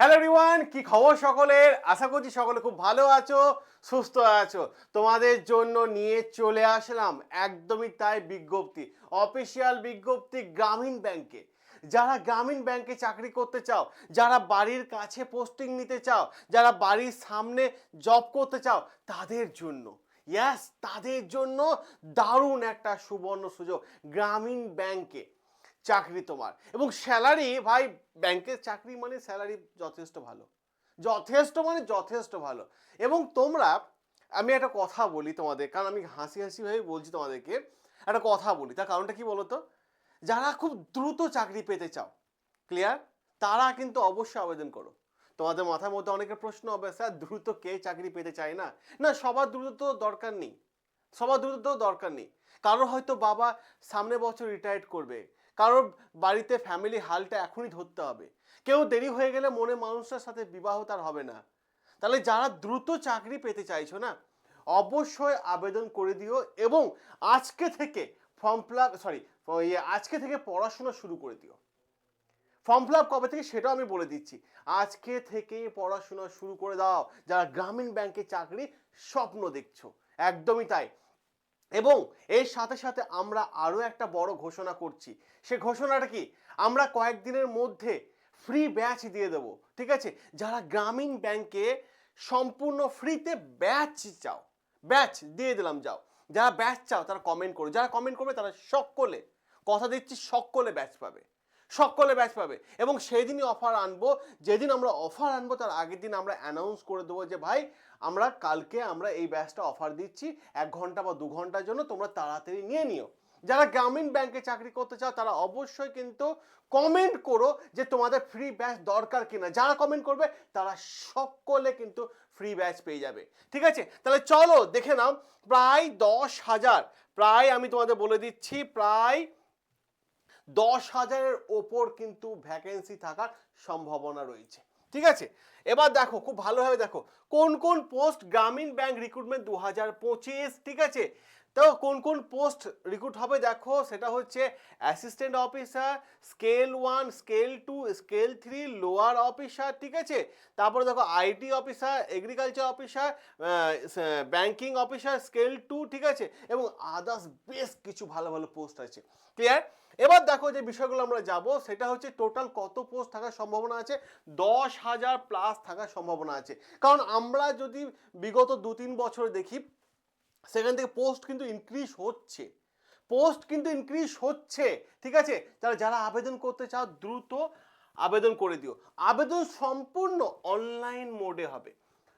Hello everyone কি খবর সকলের? আশা করছি সকলে খুব ভালো আছো, সুস্থ আছো। তোমাদের জন্য নিয়ে চলে আসলাম একদমই তাই বিজ্ঞপ্তি অফিসিয়াল বিজ্ঞপ্তি গ্রামীণ ব্যাংকে। যারা গ্রামীণ ব্যাংকে চাকরি করতে চাও, যারা বাড়ির কাছে পোস্টিং নিতে চাও, যারা বাড়ির সামনে জব করতে চাও, তাদের জন্য। ইয়াস তাদের জন্য দারুণ একটা সুবর্ণ সুযোগ গ্রামীণ ব্যাংকে। চাকরি তোমার। এবং স্যালারি ভাই ব্যাংকের চাকরি মানে স্যালারি যথেষ্ট ভালো। যথেষ্ট মানে যথেষ্ট ভালো। এবং তোমরা, আমি একটা কথা বলি তোমাদের, কারণ আমি হাসি হাসি ভাবে বলছি তোমাদেরকে, একটা কথা বলি। তার কারণটা কি বলো তো যারা খুব দ্রুত চাকরি পেতে চাও ক্লিয়ার তারা কিন্তু অবশ্যই আবেদন করো। তোমাদের মাথার মধ্যে অনেকের প্রশ্ন হবে, স্যার, দ্রুত কে চাকরি পেতে চায় না? না, সবার দ্রুত তো দরকার নেই। সবার দ্রুত তো দরকার নেই। কারোর হয়তো বাবা সামনে বছর রিটায়ার্ড করবে। কারোর বাড়িতে ফ্যামিলি হালটা এখনই ধরতে হবে। কেউ দেরি হয়ে গেলে মনে মানুষটার সাথে বিবাহ তার হবে না। তাহলে যারা দ্রুত চাকরি পেতে চাইছো না, অবশ্যই আবেদন করে দিও এবং আজকে থেকে ফর্ম ফিল সরি আজকে থেকে পড়াশোনা শুরু করে দিও। ফর্ম ফিল কবে থেকে সেটাও আমি বলে দিচ্ছি। আজকে থেকেই পড়াশোনা শুরু করে দাও। যারা গ্রামীণ ব্যাংকে চাকরি, স্বপ্ন দেখছ। একদমই তাই। এবং এর সাথে সাথে আমরা আরও একটা বড় ঘোষণা করছি। সে ঘোষণাটা কি? আমরা কয়েকদিনের মধ্যে ফ্রি ব্যাচ দিয়ে দেব, ঠিক আছে? যারা গ্রামীণ ব্যাংকে সম্পূর্ণ ফ্রিতে ব্যাচ চাও ব্যাচ দিয়ে দিলাম, যাও। যারা ব্যাচ চাও, তারা কমেন্ট করো। যারা কমেন্ট করবে, তারা সকলে, কথা দিচ্ছি, সকলে ব্যাচ পাবে। সকলে ব্যাচ পাবে। এবং সেই দিনই অফার আনব। যেদিন আমরা অফার আনব, তার আগের দিন আমরা অ্যানাউন্স করে দেবো যে, ভাই, আমরা কালকে আমরা এই ব্যাচটা অফার দিচ্ছি। এক ঘণ্টা বা দু ঘণ্টার জন্য তোমরা তাড়াতাড়ি নিয়ে নিও। যারা গ্রামীণ ব্যাংকে চাকরি করতে চাও, তারা অবশ্যই কিন্তু কমেন্ট করো যে, তোমাদের ফ্রি ব্যাচ দরকার কিনা? যারা কমেন্ট করবে, তারা সকলে কিন্তু ফ্রি ব্যাচ পেয়ে যাবে। ঠিক আছে? তাহলে চলো, দেখে নাও। প্রায় দশ হাজার, প্রায় আমি তোমাদের বলে দিচ্ছি, প্রায় দশ হাজারের ওপর কিন্তু ভ্যাকেন্সি থাকার সম্ভাবনা রয়েছে। ঠিক আছে? এবার দেখো, খুব ভালোভাবে দেখো, কোন কোন পোস্ট গ্রামীণ ব্যাংক রিক্রুটমেন্ট দু হাজার পঁচিশ, ঠিক আছে? তো কোন কোন পোস্ট রিক্রুট হবে দেখো, সেটা হচ্ছে assistant officer scale one scale two scale three lower officer ঠিক আছে? তারপরে দেখো IT officer agriculture officer banking officer scale two ঠিক আছে? এবং আদার্স বেশ কিছু ভালো ভালো পোস্ট আছে। ক্লিয়ার এবার দেখো যে বিষয়গুলো আমরা যাব, সেটা হচ্ছে টোটাল কত পোস্ট থাকার সম্ভাবনা আছে? দশ হাজার প্লাস থাকার সম্ভাবনা আছে। কারণ আমরা যদি বিগত দু তিন বছর দেখি সেখান থেকে পোস্ট কিন্তু ইনক্রিজ হচ্ছে। পোস্ট কিন্তু ইনক্রিজ হচ্ছে, ঠিক আছে? তাহলে যারা আবেদন করতে চাও, দ্রুত আবেদন করে দিও। আবেদন সম্পূর্ণ অনলাইন মোডে হবে।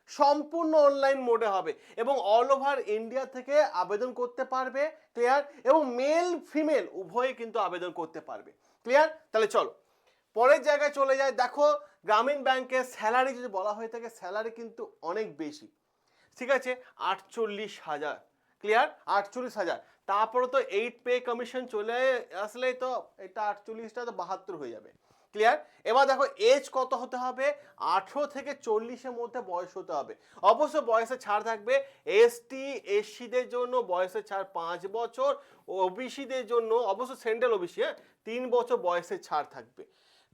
সম্পূর্ণ অনলাইন মোডে হবে এবং অল ওভার ইন্ডিয়া থেকে আবেদন করতে পারবে ক্লিয়ার এবং মেল ফিমেল উভয়ে কিন্তু আবেদন করতে পারবে ক্লিয়ার তাহলে চলো। পরের জায়গায় চলে যায় দেখো, গ্রামীণ ব্যাংকের স্যালারি যদি বলা হয়ে থাকে স্যালারি কিন্তু অনেক বেশি। ঠিক আছে? আটচল্লিশ হাজার। ক্লিয়ার আটচল্লিশ হাজার। তারপরে তো এইট পে কমিশন চলে আসলেই তো এটা আটচল্লিশটা তো বাহাত্তর হয়ে যাবে। ক্লিয়ার এবার দেখো এজ কত হতে হবে? আঠেরো থেকে চল্লিশের মধ্যে বয়স হতে হবে। অবশ্য বয়সে ছাড় থাকবে। এসটি এসসিদের জন্য বয়সের ছাড় পাঁচ বছর। ওবিসিদের জন্য অবশ্য সেন্ট্রাল ওবিসি হ্যাঁ? তিন বছর বয়সের ছাড় থাকবে।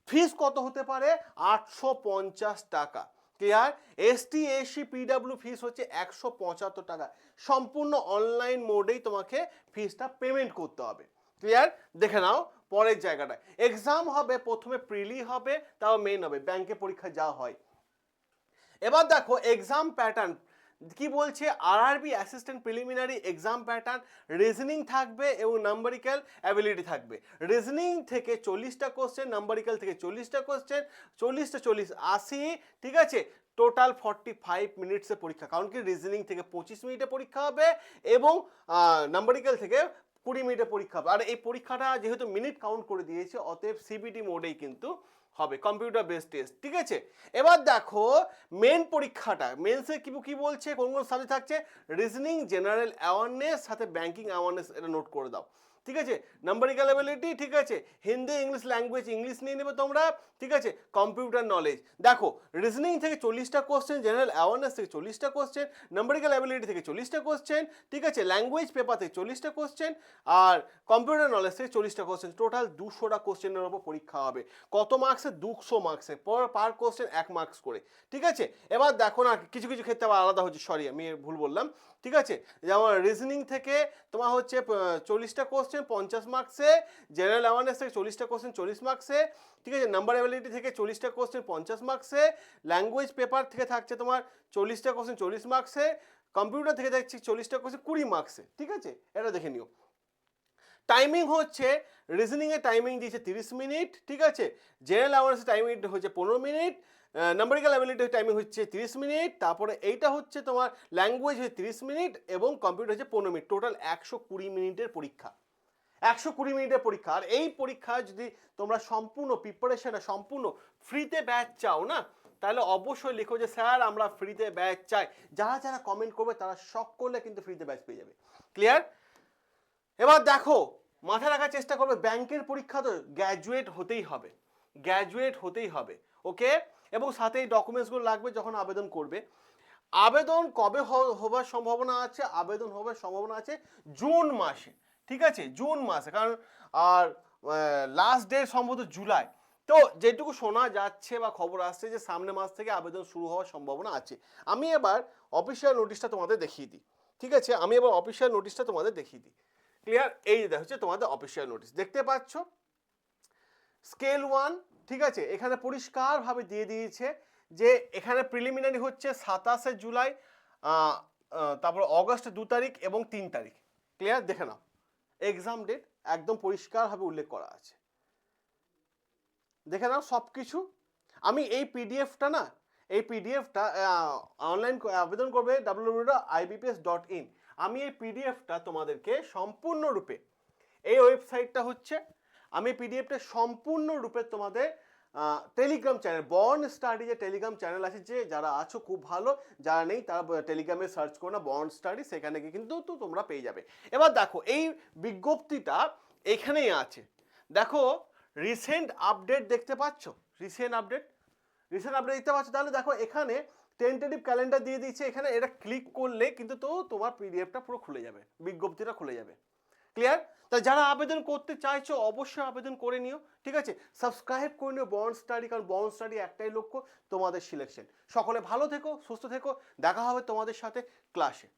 ফিস কত হতে পারে? আটশো পঞ্চাশ টাকা। Clear ST SC PWD fees হচ্ছে একশো পঁচাত্তর টাকা। সম্পূর্ণ অনলাইন মোডেই তোমাকে ফিসটা পেমেন্ট করতে হবে। ক্লিয়ার দেখে নাও পরের জায়গাটায়। এক্সাম হবে, প্রথমে প্রিলি হবে তাও মেন হবে। ব্যাংকে পরীক্ষা যা হয়। এবার দেখো এক্সাম প্যাটার্ন কি বলছে? RRB assistant preliminary exam pattern reasoning থাকবে এবং নাম্বারিক্যাল অ্যাবিলিটি থাকবে। রিজনিং থেকে চল্লিশটা কোশ্চেন নাম্বারিক্যাল থেকে চল্লিশটা কোশ্চেন চল্লিশটা চল্লিশ, আশি, ঠিক আছে? টোটাল ফর্টি ফাইভ মিনিটসে পরীক্ষা, কারণ কি? রিজনিং থেকে পঁচিশ মিনিটে পরীক্ষা হবে এবং নাম্বারিক্যাল থেকে কুড়ি মিনিটে পরীক্ষা হবে। আর এই পরীক্ষাটা যেহেতু মিনিট কাউন্ট করে দিয়েছে, অতএব সিবিটি মোডেই কিন্তু হবে কম্পিউটার বেস টেস্ট ঠিক আছে? এবার দেখো মেন পরীক্ষাটা মেন্সে কি, কী বলছে, কোন কোন সাবজেক্ট থাকছে? রিজনিং জেনারেল অ্যাওয়ারনেস সাথে ব্যাংকিং অ্যাওয়ারনেস এটা নোট করে দাও। ঠিক আছে? নাম্বারিক্যাল অ্যাবিলিটি ঠিক আছে? হিন্দি ইংলিশ ল্যাঙ্গুয়েজ ইংলিশ নিয়ে নেবে তোমরা, ঠিক আছে? কম্পিউটার নলেজ দেখো রিজনিং থেকে চল্লিশটা কোশ্চেন জেনারেল অ্যাওয়ারনেস থেকে চল্লিশটা কোশ্চেন নাম্বারিক্যাল অ্যাবিলিটি থেকে চল্লিশটা কোশ্চেন ঠিক আছে? ল্যাঙ্গুয়েজ পেপার থেকে চল্লিশটা কোশ্চেন আর কম্পিউটার নলেজ থেকে চল্লিশটা কোশ্চেন টোটাল দুশোটা কোশ্চেনের ওপর পরীক্ষা হবে। কত মার্কসে দুশো মার্কসে পর পার কোশ্চেন এক মার্কস করে। ঠিক আছে? এবার দেখো না, কিছু কিছু ক্ষেত্রে আবার আলাদা হচ্ছে। সরি আমি ভুল বললাম। ঠিক আছে? যেমন রিজনিং থেকে তোমার হচ্ছে চল্লিশটা কোশ্চেন পঞ্চাশ মার্কসে জেনারেল অ্যাওয়ারনেস থেকে চল্লিশটা কোশ্চেন চল্লিশ মার্কসে ঠিক আছে? নাম্বার অ্যাবিলিটি থেকে চল্লিশটা কোশ্চেন পঞ্চাশ মার্কসে ল্যাঙ্গুয়েজ পেপার থেকে থাকছে তোমার চল্লিশটা কোশ্চেন চল্লিশ মার্কসে কম্পিউটার থেকে থাকছে চল্লিশটা কোশ্চেন কুড়ি মার্কসে ঠিক আছে? এটা দেখে নিও। টাইমিং হচ্ছে রিজনিংয়ের টাইমিং দিয়েছে তিরিশ মিনিট ঠিক আছে? জেনারেল অ্যাওয়ারনেসের টাইমিং হচ্ছে পনেরো মিনিট নাম্বারিক্যাল অ্যাবিলিটির টাইমিং হচ্ছে তিরিশ মিনিট তারপরে এইটা হচ্ছে তোমার ল্যাঙ্গুয়েজ হচ্ছে তিরিশ মিনিট এবং কম্পিউটার হচ্ছে পনেরো মিনিট টোটাল একশো কুড়ি মিনিটের পরীক্ষা। একশো কুড়ি মিনিটের পরীক্ষা। আর এই পরীক্ষা যদি তোমরা সম্পূর্ণ প্রিপারেশনে সম্পূর্ণ ফ্রিতে ব্যাচ চাও না, তাহলে অবশ্যই লিখো যে, স্যার, আমরা ফ্রিতে ব্যাচ চাই। যারা যারা কমেন্ট করবে, তারা সকলে কিন্তু ফ্রিতে ব্যাচ পেয়ে যাবে। ক্লিয়ার এবার দেখো, মাথায় রাখার চেষ্টা করবে ব্যাংকের পরীক্ষা তো গ্র্যাজুয়েট হতেই হবে। গ্র্যাজুয়েট হতেই হবে ওকে এবং সাথে এই ডকুমেন্টসগুলো লাগবে যখন আবেদন করবে। আবেদন কবে হবার সম্ভাবনা আছে? আবেদন হবার সম্ভাবনা আছে জুন মাসে। ঠিক আছে? জুন মাসে। কারণ, আর লাস্ট ডেট সম্ভবত জুলাই। তো যেটুকু শোনা যাচ্ছে বা খবর আসছে যে সামনে মাস থেকে আবেদন শুরু হওয়ার সম্ভাবনা আছে। আমি এবার অফিসিয়াল নোটিশটা তোমাদের দেখিয়ে দিই। ঠিক আছে? আমি এবার অফিসিয়াল নোটিশটা তোমাদের দেখিয়ে দিই। ক্লিয়ার এই যে হচ্ছে তোমাদের অফিসিয়াল নোটিশ দেখতে পাচ্ছ? স্কেল ওয়ান ঠিক আছে? এখানে পরিষ্কারভাবে দিয়ে দিয়েছে যে এখানে প্রিলিমিনারি হচ্ছে সাতাশে জুলাই তারপর অগস্ট দু তারিখ এবং তিন তারিখ। ক্লিয়ার দেখে নাও। এক্সাম ডেট একদম পরিষ্কারভাবে উল্লেখ করা আছে। দেখে নাও সব কিছু আমি এই পিডিএফটা না, এই পিডিএফটা অনলাইন আবেদন করবে ডাব্লিউ আইবিপিএস ডট ইন আমি এই পিডিএফটা তোমাদেরকে সম্পূর্ণরূপে, এই ওয়েবসাইটটা হচ্ছে, আমি পিডিএফটা সম্পূর্ণরূপে তোমাদের টেলিগ্রাম চ্যানেল বর্ন স্টাডি যে টেলিগ্রাম চ্যানেল আছে যে যারা আছো খুব ভালো, যারা নেই তারা টেলিগ্রামে সার্চ করো না বর্ন স্টাডি সেখানে গিয়ে কিন্তু তো তোমরা পেয়ে যাবে। এবার দেখো, এই বিজ্ঞপ্তিটা এখানেই আছে। দেখো রিসেন্ট আপডেট দেখতে পাচ্ছ? রিসেন্ট আপডেট রিসেন্ট আপডেট দেখতে পাচ্ছ? তাহলে দেখো, এখানে টেন্টেটিভ ক্যালেন্ডার দিয়ে দিচ্ছে এখানে এটা ক্লিক করলে কিন্তু তো তোমার পিডিএফটা পুরো খুলে যাবে, বিজ্ঞপ্তিটা খুলে যাবে। ক্লিয়ার তা যারা আবেদন করতে চাইছো, অবশ্যই আবেদন করে নিও, ঠিক আছে? সাবস্ক্রাইব করে নিও বন্ড স্টাডি কারণ বন্ড স্টাডি একটাই লক্ষ্য তোমাদের সিলেকশন সকলে ভালো থেকো, সুস্থ থেকো, দেখা হবে তোমাদের সাথে ক্লাসে